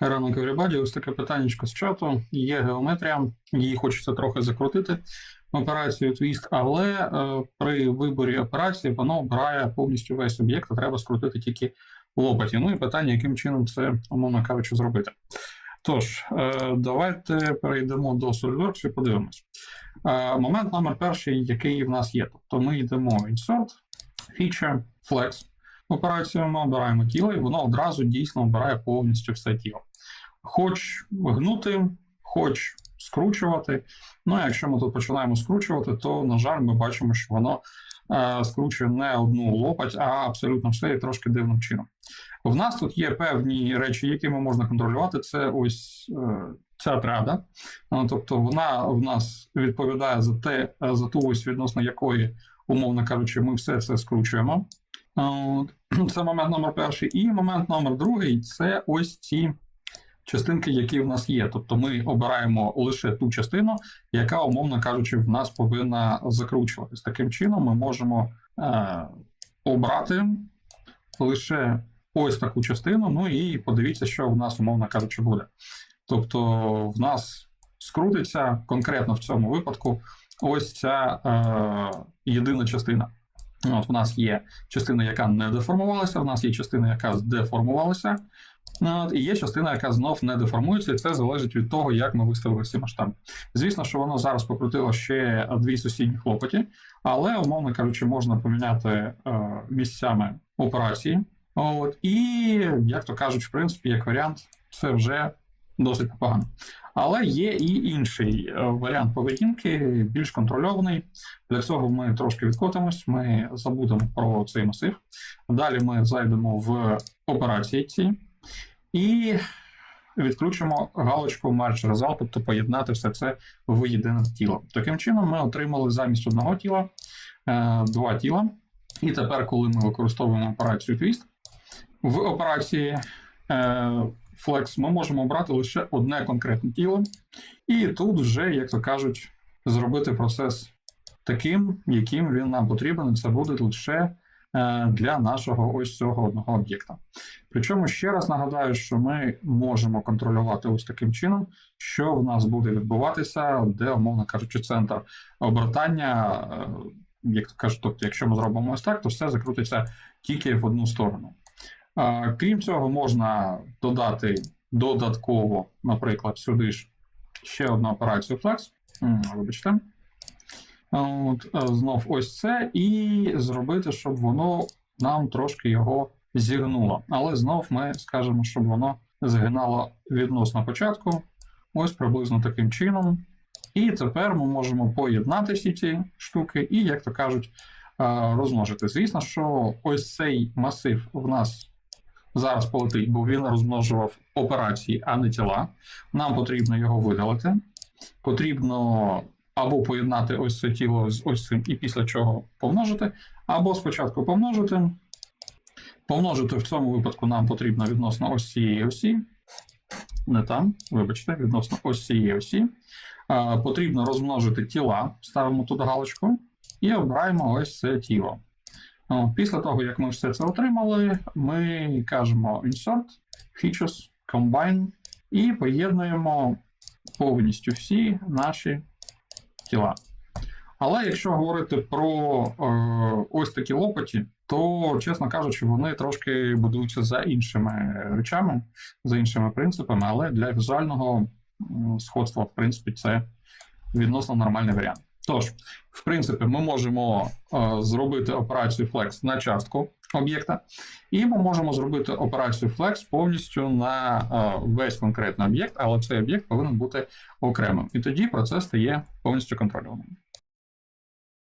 Ранок everybody. ось таке питання з чату. Є геометрія, її хочеться трохи закрутити операцію твіст, але е, при виборі операції воно обирає повністю весь об'єкт, а треба скрутити тільки лопаті. Ну і питання, яким чином це, умовно кажучи, зробити. Тож, е, давайте перейдемо до SolidWorks і подивимось. Е, момент номер перший, який в нас є. Тобто ми йдемо Insert, Feature, Flex. Операцію ми обираємо тіло, і воно одразу дійсно обирає повністю все тіло. Хоч гнути, хоч скручувати. Ну, а якщо ми тут починаємо скручувати, то, на жаль, ми бачимо, що воно е, скручує не одну лопать, а абсолютно все і трошки дивним чином. В нас тут є певні речі, якими можна контролювати. Це ось е, ця трада. Ну, тобто вона в нас відповідає за те, е, за ту ось відносно якої, умовно кажучи, ми все це скручуємо. Це момент номер перший. І момент номер другий це ось ці частинки, які в нас є. Тобто ми обираємо лише ту частину, яка, умовно кажучи, в нас повинна закручуватись. Таким чином, ми можемо е, обрати лише ось таку частину, ну і подивіться, що в нас, умовно кажучи, буде. Тобто, в нас скрутиться конкретно в цьому випадку ось ця е, єдина частина. От В нас є частина, яка не деформувалася, в нас є частина, яка здеформувалася, от, і є частина, яка знов не деформується, і це залежить від того, як ми виставили ці масштаби. Звісно, що воно зараз покрутило ще дві сусідні хлопоті, але, умовно кажучи, можна поміняти е, місцями операції. От, І, як то кажуть, в принципі, як варіант, це вже досить непогано. Але є і інший е, варіант поведінки, більш контрольований. Для цього ми трошки відкотимось, ми забудемо про цей масив. Далі ми зайдемо в операції ці і відключимо галочку Merge Result, тобто поєднати все це в єдине тіло. Таким чином, ми отримали замість одного тіла е, два тіла. І тепер, коли ми використовуємо операцію Twist, в операції Flex ми можемо обрати лише одне конкретне тіло, і тут вже, як то кажуть, зробити процес таким, яким він нам потрібен. Це буде лише е, для нашого ось цього одного об'єкта. Причому ще раз нагадаю, що ми можемо контролювати ось таким чином, що в нас буде відбуватися, де, умовно кажучи, центр обертання. Е, як то кажуть, тобто, якщо ми зробимо ось так, то все закрутиться тільки в одну сторону. Крім цього, можна додати додатково, наприклад, сюди ж ще одну операцію Flex. Вибачте. От, Знов ось це, і зробити, щоб воно нам трошки його зігнуло. Але знов ми скажемо, щоб воно згинало відносно початку. Ось приблизно таким чином. І тепер ми можемо поєднати всі ці штуки, і, як то кажуть, розмножити. Звісно, що ось цей масив в нас зараз полетить, бо він розмножував операції, а не тіла. Нам потрібно його видалити. Потрібно або поєднати ось це тіло з ось цим, і після чого помножити, або спочатку помножити. Помножити в цьому випадку нам потрібно відносно ось цієї осі. Не там, вибачте, відносно ось цієї осі. Потрібно розмножити тіла, ставимо тут галочку, і обираємо ось це тіло. Після того, як ми все це отримали, ми кажемо Insert, Features, Combine і поєднуємо повністю всі наші тіла. Але якщо говорити про е, ось такі лопаті, то, чесно кажучи, вони трошки будуються за іншими речами, за іншими принципами, але для візуального сходства, в принципі, це відносно нормальний варіант. Тож, в принципі, ми можемо е, зробити операцію Flex на частку об'єкта, і ми можемо зробити операцію Flex повністю на е, весь конкретний об'єкт, але цей об'єкт повинен бути окремим. І тоді процес стає повністю контрольованим.